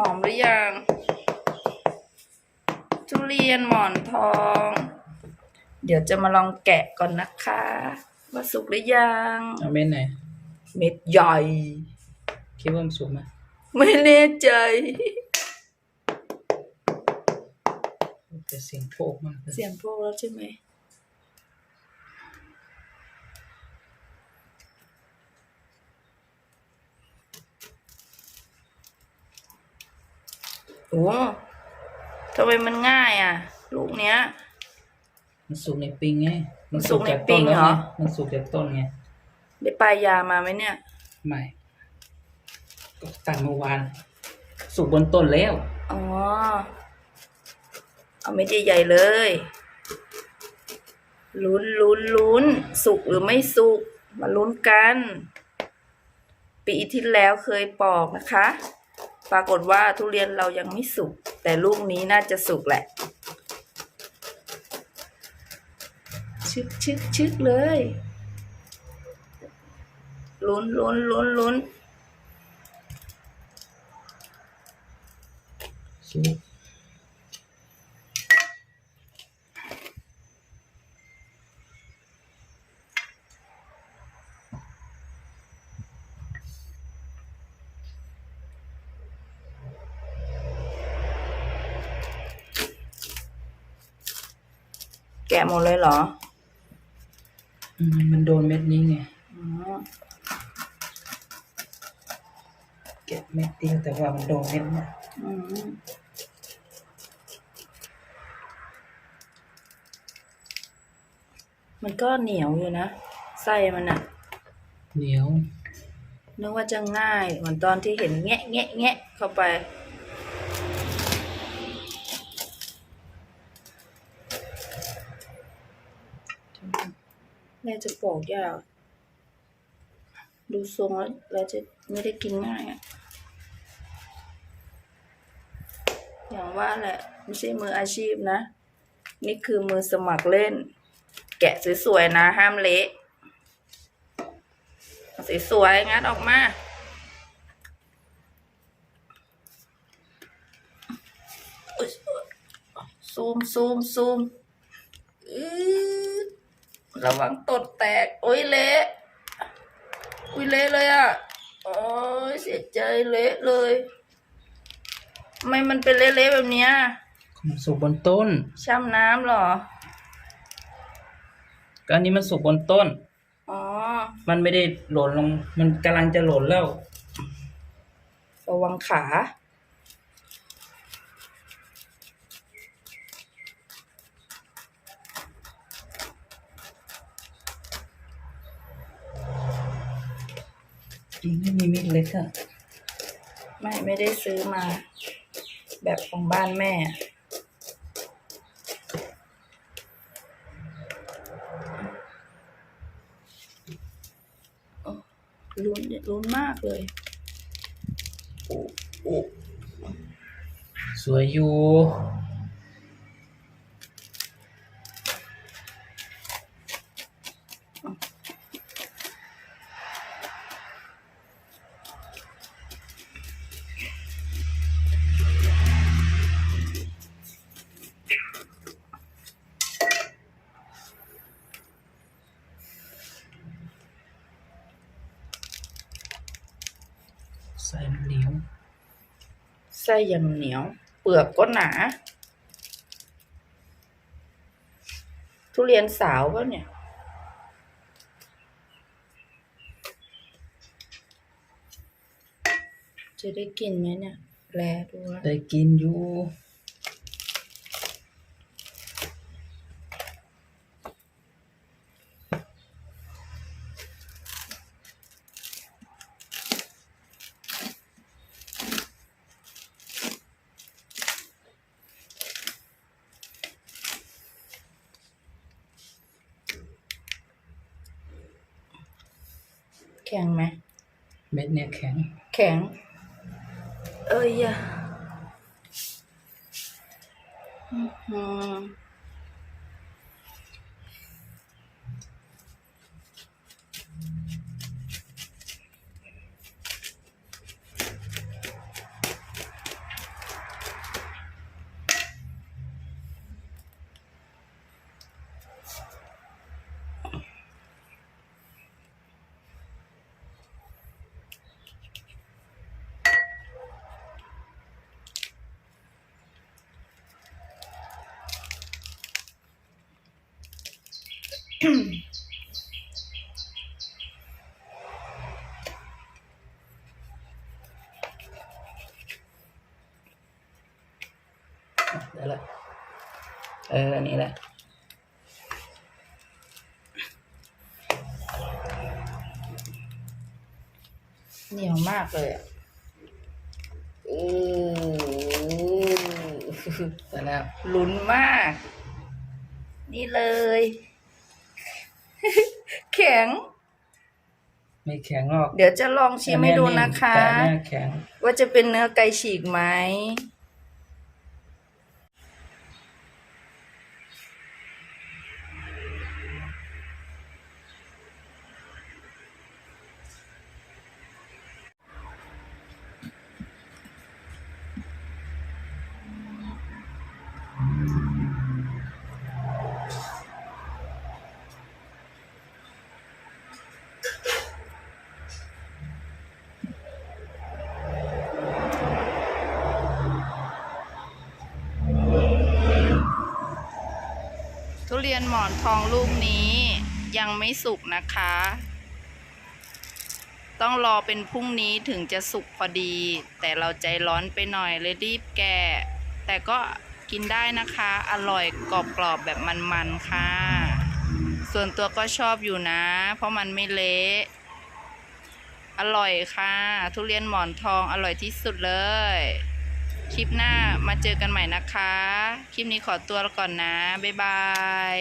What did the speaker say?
หอมหรือยัง ทุเรียนหมอนทอง เดี๋ยวจะมาลองแกะก่อนนะคะ ว่าสุกหรือยัง เอาเม็ดไหน เม็ดใหญ่ คิดว่ามันสุกไหมไม่แน่ใจแต่เสียงโชกมากเลยเสียงพวกแล้วใช่ไหม โอ้ทำไมมันง่ายอะ ลูกเนี้ย มันสุกในปิงไงมันสุกในจากปิต้นงแล้วเหรอไงมันสุกจากต้นไงได้ปลายยามาไหมเนี่ย ไม่ก็ตัดเมื่อวาน สุกบนต้นแล้ว อ๋อ เอาเม็ดใหญ่ๆเลยลุ้นลุ้นลุ้น สุกหรือไม่สุก มาลุ้นกัน ปีที่แล้วเคยปอกนะคะ ปรากฏว่าทุเรียนเรายังไม่สุก แต่ลูกนี้น่าจะสุกแหละชึกชึกชึกเลยลุ้นลุ้นลุ้นลุ้น แกะหมดเลยเหรอ อืมมันโดนเม็ดนี้ไง อ๋อ แกะเม็ดเดียวแต่ว่ามันโดนเม็ดนะอืมมันก็เหนียวอยู่นะ ไส้มันอะเหนียว นึกว่าจะง่ายเหมือนตอนที่เห็นแงะแงะแงะเข้าไป จะปอกยาก ดูทรงแล้วเราจะไม่ได้กินง่ายอะอย่างว่าแหละ ไม่ใช่มืออาชีพนะ นี่คือมือสมัครเล่น แกะสวยๆนะ ห้ามเละสวยๆงัดออกมาซูมซูมซูม ระวังตดแตก โอ้ยเละอุ้ยเละเลยอะโอ้ยเสียใจเละเลยทำไมมันเป็นเละๆแบบเนี้ยมันสุกบนต้น ช้ำน้ำเหรอ ก็อันนี้มันสุกบนต้น อ๋อ มันไม่ได้หล่นลง มันกำลังจะหล่นแล้ว ระวังขา ริงไม่มีเม็ดเล็กอะไม่ไม่ได้ซื้อมา แบบของบ้านแม่ ลุ้นลุ้นมากเลย สวยอยู่ ส้ยังเหนียว เปลือกก็หนา ทุเรียนสาวก็เนี่ย จะได้กินไหมเนี่ยแลดูแล้วได้กินอยู่ แข็งไหมเม็ดเนี่ยแข็ง แข็ง เอ้ยอะอื้อ ได้ละเออ อันนี้แหละเหนียวมากเลยอะโอ้แต่แล้วลุ้นมาก นี่เลย แข็ง ไม่แข็งหรอกเดี๋ยวจะลองชิมให้ดูนะคะ แต่เนี่ยแข็ง ว่าจะเป็นเนื้อไก่ฉีกไหม รียนหมอนทองลูกนี้ยังไม่สุกนะคะ ต้องรอเป็นพรุ่งนี้ถึงจะสุกพอดี แต่เราใจร้อนไปหน่อยเลยรีบแกะแต่ก็กินได้นะคะ อร่อยกรอบๆแบบมันๆค่ะ ส่วนตัวก็ชอบอยู่นะ เพราะมันไม่เละอร่อยค่ะ ทุเรียนหมอนทองอร่อยที่สุดเลย คลิปหน้ามาเจอกันใหม่นะคะ คลิปนี้ขอตัวก่อนนะ บ๊ายบาย